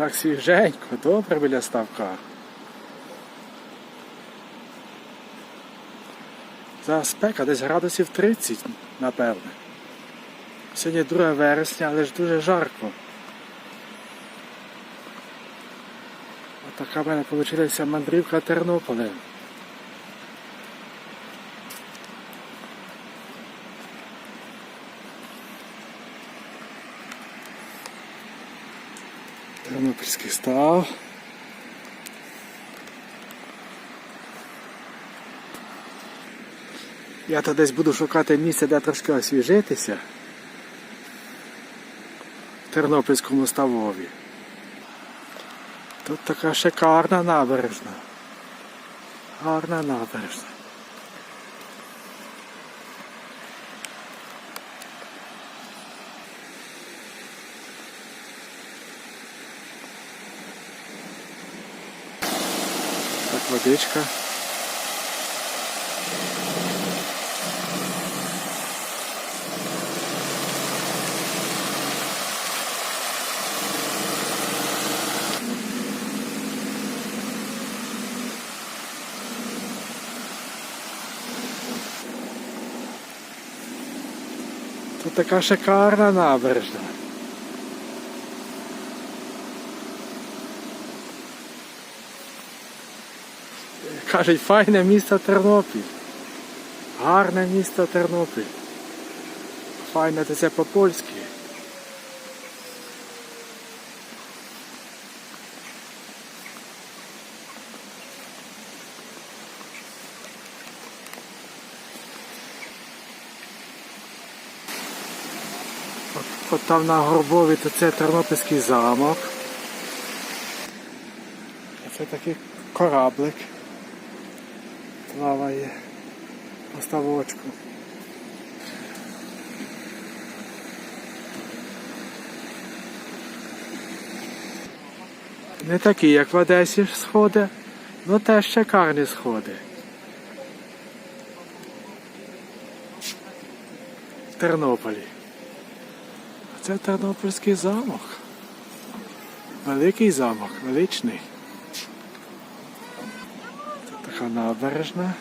Так свіженько, добре біля ставка. Зараз спека десь градусів 30, напевне. Сьогодні 2 вересня, але ж дуже жарко. Отака в мене вийшла мандрівка Тернополем. Тернопільський став. Я то десь буду шукати місце, де трошки освіжитися. В Тернопільському ставові. Тут така шикарна набережна. Гарна набережна. Водичка. Тут така шикарна набережна. Кажуть, файне місто Тернопіль. Гарне місто Тернопіль. Файне це по-польськи. От, там на Горбові то це Тернопільський замок. Це такий кораблик. Плаває на ставочку. Не такі, як в Одесі сходи, але теж шикарні сходи. В Тернополі. Це Тернопільський замок. Великий замок, величний. Набережна.